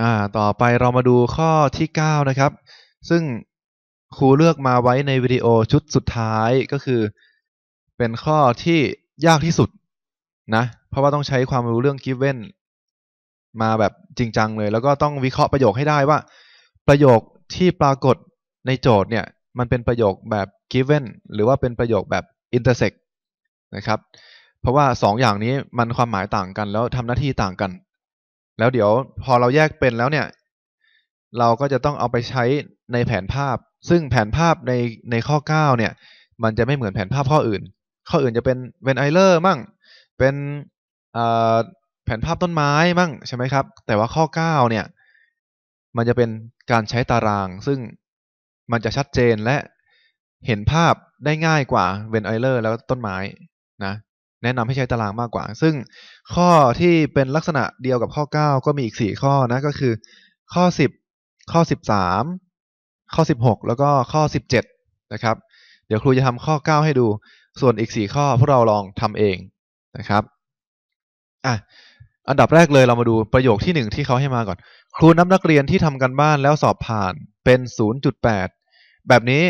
อ่าต่อไปเรามาดูข้อที่เก้านะครับ ซึ่งครูเลือกมาไว้ในวิดีโอชุดสุดท้ายก็คือ เป็นข้อที่ยากที่สุดนะ เพราะว่าต้องใช้ความรู้เรื่อง given มาแบบจริงจังเลย แล้วก็ต้องวิเคราะห์ประโยคให้ได้ว่า ประโยคที่ปรากฏในโจทย์เนี่ย มันเป็นประโยคแบบ given หรือว่าเป็นประโยคแบบ intersect นะครับ เพราะว่าสองอย่างนี้มันความหมายต่างกันแล้วทำหน้าที่ต่างกัน แล้วเดี๋ยวพอเราแยกเป็นแล้วเนี่ย เราก็จะต้องเอาไปใช้ในแผนภาพ ซึ่งแผนภาพในในข้อ 9 เนี่ย มันจะไม่เหมือนแผนภาพข้ออื่น ข้ออื่นจะเป็นเวนไอเลอร์มั่ง เป็นแผนภาพต้นไม้มั่งใช่ไหมครับ แต่ว่าข้อ 9 เนี่ย มันจะเป็นการใช้ตาราง ซึ่งมันจะชัดเจนและเห็นภาพได้ง่ายกว่าเวนไอเลอร์แล้วต้นไม้นะ แนะนำให้ใช้ตารางมากกว่า ซึ่งข้อที่เป็นลักษณะเดียวกับข้อ 9 ก็มีอีก 4 ข้อนะก็คือ ข้อ 10 ข้อ 13 ข้อ 16 แล้วก็ข้อ 17 นะครับ เดี๋ยวครูจะทำข้อ 9 ให้ดู ส่วนอีก 4 ข้อพวกเราลองทำเองนะครับอะอันดับแรกเลยเรามาดูประโยคที่ 1 ที่เขาให้มาก่อน ครูนับนักเรียนที่ทำกันบ้านแล้วสอบผ่านเป็น 0.8 แบบนี้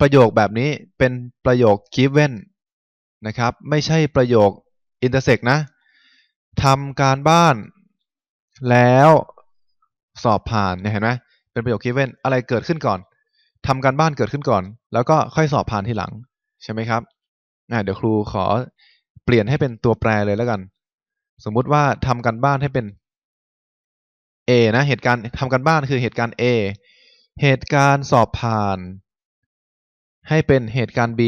ประโยคแบบนี้เป็นประโยค given นะครับ ไม่ใช่ประโยค intersect นะทำการบ้านแล้วสอบผ่านเนี่ยเห็นไหมเป็นประโยค given อะไรเกิดขึ้นก่อนทำการบ้านเกิดขึ้นก่อน แล้วก็ค่อยสอบผ่านทีหลัง ใช่ไหมครับเดี๋ยวครูขอเปลี่ยนให้เป็นตัวแปรเลยแล้วกัน สมมุติว่าทำการบ้านให้เป็น A นะเหตุการณ์ทำการบ้านคือเหตุการณ์ A เหตุการณ์สอบผ่าน ให้เป็นเหตุการณ์ B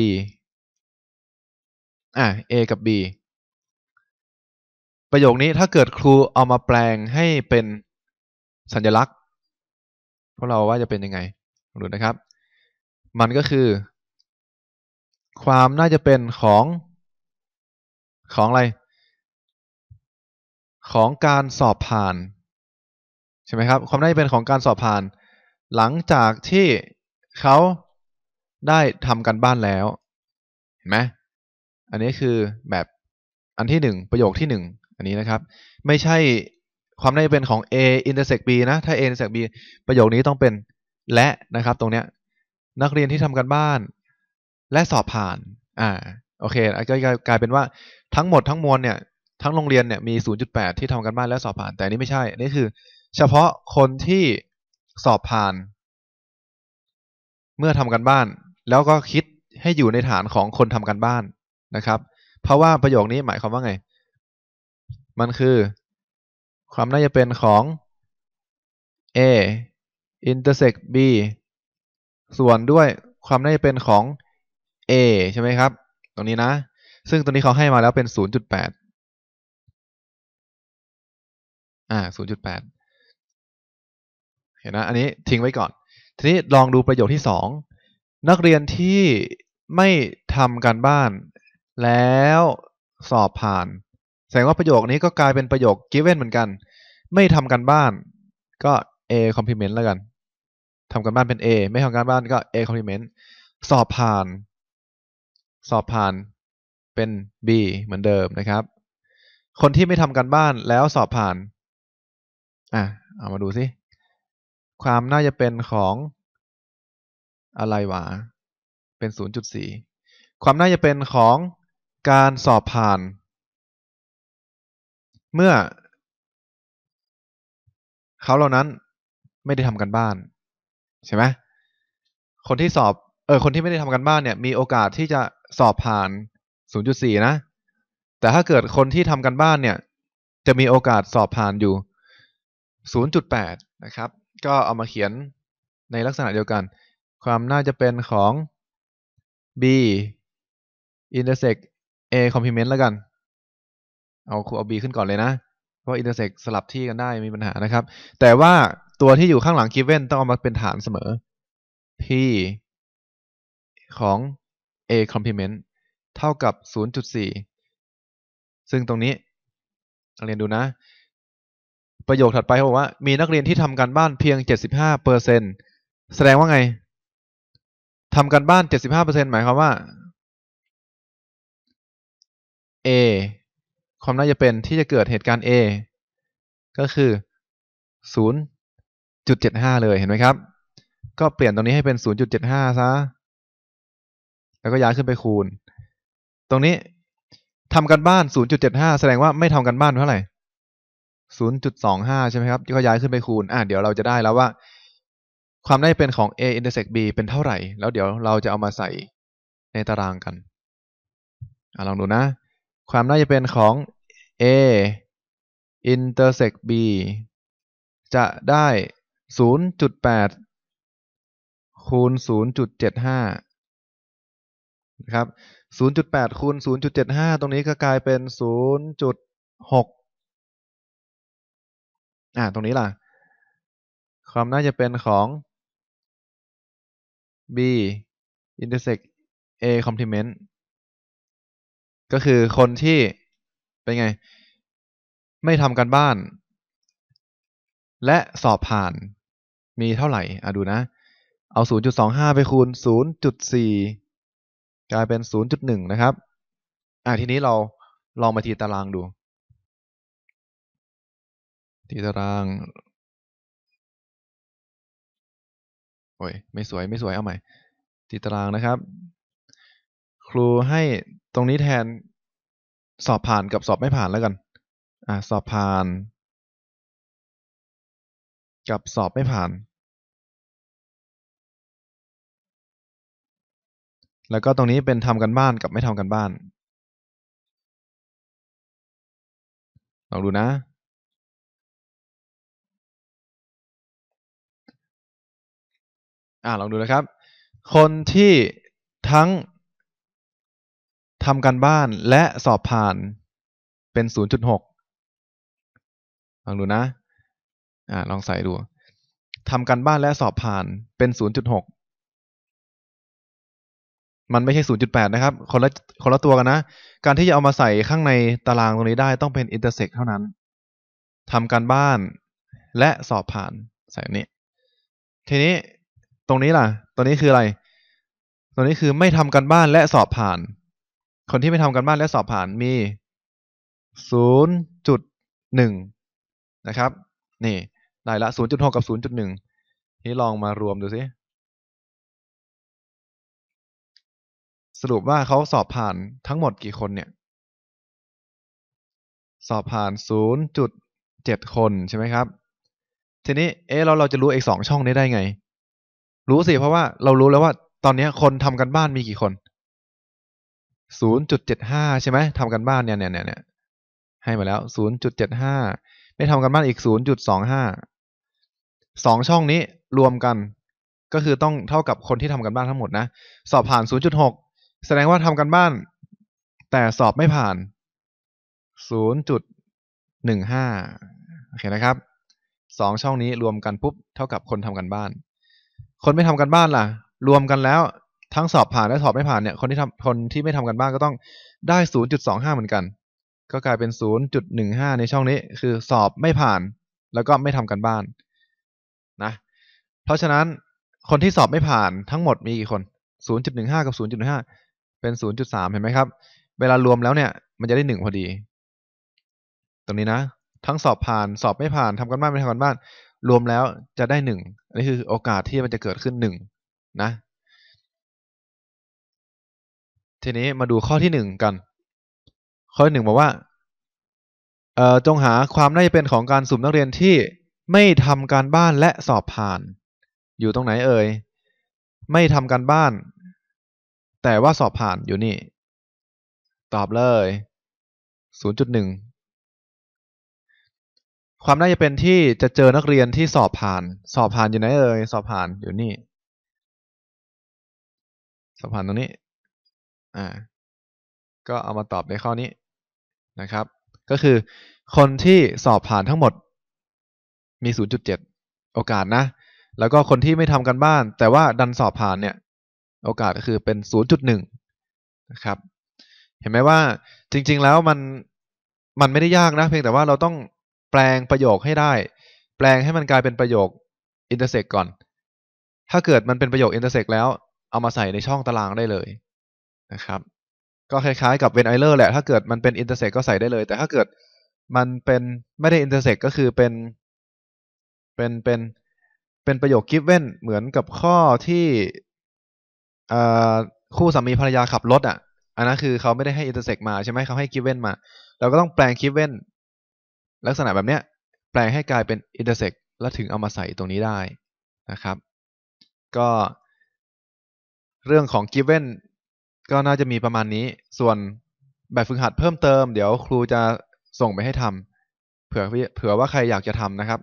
อะ A กับ B ประโยคนี้ถ้าเกิดครูเอามาแปลงให้เป็นสัญลักษณ์ พวกเราว่าจะเป็นยังไงดูนะครับ มันก็คือ ความน่าจะเป็นของของอะไร ของการสอบผ่าน ใช่ไหมครับ ความน่าจะเป็นของการสอบผ่าน หลังจากที่เขาได้ทำกันบ้านแล้ว เห็นไหม อันนี้คือแบบอันที่หนึ่งประโยคที่หนึ่งอันนี้นะครับ ไม่ใช่ความน่าจะเป็นของ A intersect B นะ ถ้า A intersect B ประโยคนี้ต้องเป็นและนะครับ ตรงเนี้ยนักเรียนที่ทำกันบ้าน และสอบผ่าน อ่า โอเคก็กลายเป็นว่าทั้งหมดทั้งมวลเนี่ยทั้งโรงเรียนเนี่ยมี 0.8 ที่ทำกันบ้านและสอบผ่าน แต่นี้ไม่ใช่นนี้คือ เฉพาะคนที่สอบผ่าน เมื่อทำกันบ้าน แล้วก็คิดให้อยู่ในฐานของคนทำกันบ้าน นะครับ เพราะว่าประโยคนี้หมายความว่าไง มันคือความน่าจะเป็นของ A intersect B ส่วนด้วยความน่าจะเป็นของ A ใช่ไหมครับ ตรงนี้นะ ซึ่งตัวนี้เขาให้มาแล้วเป็น 0.8 อ่า 0.8 เห็นนะ อันนี้ทิ้งไว้ก่อน ทีนี้ลองดูประโยคที่สองนักเรียนที่ไม่ทำการบ้าน แล้วสอบผ่าน แสดงว่าประโยคนี้ก็กลายเป็นประโยค given เหมือนกัน ไม่ทำการบ้าน ก็ A complement แล้วกันทำการบ้านเป็น A ไม่ทำการบ้านก็ A complement สอบผ่าน สอบผ่านเป็น B เหมือนเดิมนะครับ คนที่ไม่ทำการบ้านแล้วสอบผ่าน อะ เอามาดูสิ ความน่าจะเป็นของอะไรวะ เป็น 0.4 ความน่าจะเป็นของ การสอบผ่าน เมื่อ เขาเหล่านั้นไม่ได้ทำกันบ้าน ใช่ไหมคนที่สอบ เออ คนที่ไม่ได้ทำกันบ้านเนี่ย มีโอกาสที่จะสอบผ่าน 0.4 นะ แต่ถ้าเกิดคนที่ทำกันบ้านเนี่ย จะมีโอกาสสอบผ่านอยู่ 0.8 นะครับ ก็เอามาเขียนในลักษณะเดียวกัน ความน่าจะเป็นของ B intersect A complement แล้วกัน เอาครูเอา B ขึ้นก่อนเลยนะ เพราะ intersect สลับที่กันได้มีปัญหานะครับ แต่ว่าตัวที่อยู่ข้างหลัง given ต้องเอามาเป็นฐานเสมอ P ของ A complement เท่ากับ 0.4 ซึ่งตรงนี้เรียนดูนะ ประโยคถัดไปเขาบอกว่า มีนักเรียนที่ทำการบ้านเพียง 75เปอร์เซ็นแสดงว่าไงทำการบ้าน 75เปอร์เซ็นหมายความว่า A ความน่าจะเป็นที่จะเกิดเหตุการณ์ A ก็คือจุดเลยเห็นไหมครับ ก็เปลี่ยนตรงนี้ให้เป็นศูนย์จุดเจ็ดห้าซะ แล้วก็ย้ายขึ้นไปคูณ ตรงนี้ทำกันบ้านศูนย์จุดเจ็ดห้าแสดงว่าไม่ทำกันบ้านเท่าไหร่ศูนย์จุดสองห้าใช่ไหมครับก็ย้ายขึ้นไปคูณ อะเดี๋ยวเราจะได้แล้วว่า ความได้เป็นของ a intersect b เป็นเท่าไหร่ แล้วเดี๋ยวเราจะเอามาใส่ในตารางกัน อะลองดูนะ ความน่าจะเป็นของ a intersect b จะได้ 0.8 คูณ 0.75 นะครับ 0.8 คูณ 0.75 ตรงนี้ก็กลายเป็น 0.6 อ่า ตรงนี้ล่ะ ความน่าจะเป็นของ b intersect a complement ก็คือคนที่เป็นไง ไม่ทำกันบ้าน และสอบผ่านมีเท่าไหร่อะดูนะ เอา 0.25 ไปคูณ 0.4 กลายเป็น 0.1 นะครับ อะทีนี้เราลองมาทีตารางดู ทีตารางโอ้ยไม่สวยไม่สวยเอาใหม่ ทีตารางนะครับ ครูให้ตรงนี้แทนสอบผ่านกับสอบไม่ผ่านแล้วกัน อะสอบผ่าน กับสอบไม่ผ่าน แล้วก็ตรงนี้เป็นทำกันบ้านกับไม่ทำกันบ้าน ลองดูนะ อ่าลองดูนะครับ คนที่ทั้ง ทำการบ้านและสอบผ่านเป็น 0.6 ลองดูนะอ่าลองใส่ดูทำการบ้านและสอบผ่านเป็น 0.6 มันไม่ใช่ 0.8 นะครับ คนละคนละตัวกันนะ การที่จะเอามาใส่ข้างในตารางตรงนี้ได้ต้องเป็น intersect เท่านั้นทำการบ้านและสอบผ่านใส่นี้ ทีนี้ตรงนี้ล่ะ ตัวนี้คืออะไร ตัวนี้คือไม่ทำการบ้านและสอบผ่าน คนที่ไม่ทำการบ้านและสอบผ่านมี0.1นะครับ นี่ได้ละ0.6กับ0.1นี้ลองมารวมดูซิสรุปว่าเขาสอบผ่านทั้งหมดกี่คนเนี่ย สอบผ่าน 0.7 คนใช่ไหมครับ ทีนี้เอ๊ะเราเราจะรู้อีกสองช่องนี้ได้ไง รู้สิเพราะว่าเรารู้แล้วว่าตอนนี้คนทำกันบ้านมีกี่คน 0.75ใช่ไหมทำกันบ้านเนี่ยเนี่ยเนี่ยให้มาแล้ว0.75ไม่ทำกันบ้านอีก0.25สองช่องนี้รวมกัน ก็คือต้องเท่ากับคนที่ทำกันบ้านทั้งหมดนะสอบผ่าน0.6แสดงว่าทำกันบ้าน แต่สอบไม่ผ่าน0.15โอเคนะครับสองช่องนี้รวมกันปุ๊บเท่ากับคนทำกันบ้าน คนไม่ทำกันบ้านล่ะ รวมกันแล้ว ทั้งสอบผ่านและสอบไม่ผ่านเนี่ยคนที่ทำคนที่ไม่ทำกันบ้านก็ต้องได้0.25เหมือนกัน ก็กลายเป็น0.15ในช่องนี้ คือสอบไม่ผ่าน แล้วก็ไม่ทำกันบ้านนะ เพราะฉะนั้นคนที่สอบไม่ผ่านทั้งหมดมีกี่คน0.15กับ0.15เป็น0.3เห็นไหมครับ เวลารวมแล้วเนี่ย มันจะได้หนึ่งพอดี ตรงนี้นะ ทั้งสอบผ่านสอบไม่ผ่านทำกันบ้านไม่ทำกันบ้าน รวมแล้วจะได้หนึ่งอันนี้คือโอกาสที่มันจะเกิดขึ้นหนึ่งนะ ทีนี้มาดูข้อที่หนึ่งกัน ข้อที่หนึ่งบอกว่าเอ่อจงหาความน่าจะเป็นของการสุ่มนักเรียนที่ไม่ทำการบ้านและสอบผ่าน อยู่ตรงไหนเอ่ยไม่ทำการบ้าน แต่ว่าสอบผ่านอยู่นี่ ตอบเลย0.1ความน่าจะเป็นที่จะเจอนักเรียนที่สอบผ่าน สอบผ่านอยู่ไหนเอ่ยสอบผ่านอยู่นี่ สอบผ่านตรงนี้ อ่าก็เอามาตอบในข้อนี้นะครับ ก็คือ คนที่สอบผ่านทั้งหมดมี 0.7 โอกาสนะ แล้วก็คนที่ไม่ทำกันบ้าน แต่ว่าดันสอบผ่านเนี่ย โอกาสก็คือเป็น 0.1 นะครับ เห็นไหมว่าจริง ๆ แล้วมันมันไม่ได้ยากนะ เพียงแต่ว่าเราต้องแปลงประโยคให้ได้ แปลงให้มันกลายเป็นประโยค intersect ก่อน ถ้าเกิดมันเป็นประโยค intersect แล้วเอามาใส่ในช่องตารางได้เลย นะครับ ก็คล้ายๆกับ when Euler แหละ ถ้าเกิดมันเป็น intersect ก็ใส่ได้เลย แต่ถ้าเกิดมันเป็นไม่ได้ intersect ก็คือเป็น เป็นเป็นเป็นประโยค given เหมือนกับข้อที่คู่สามีภรรยาขับรถอะ อันนั้นคือเขาไม่ได้ให้ intersect มาใช่ไหมเขาให้ given มา เราก็ต้องแปลง given ลักษณะแบบเนี้ยแปลงให้กลายเป็น intersect แล้วถึงเอามาใส่ตรงนี้ได้นะครับ ก็เรื่องของ given ก็น่าจะมีประมาณนี้ ส่วนแบบฝึกหัดเพิ่มเติม เดี๋ยวครูจะส่งไปให้ทำเผื่อเผื่อว่าใครอยากจะทำนะครับ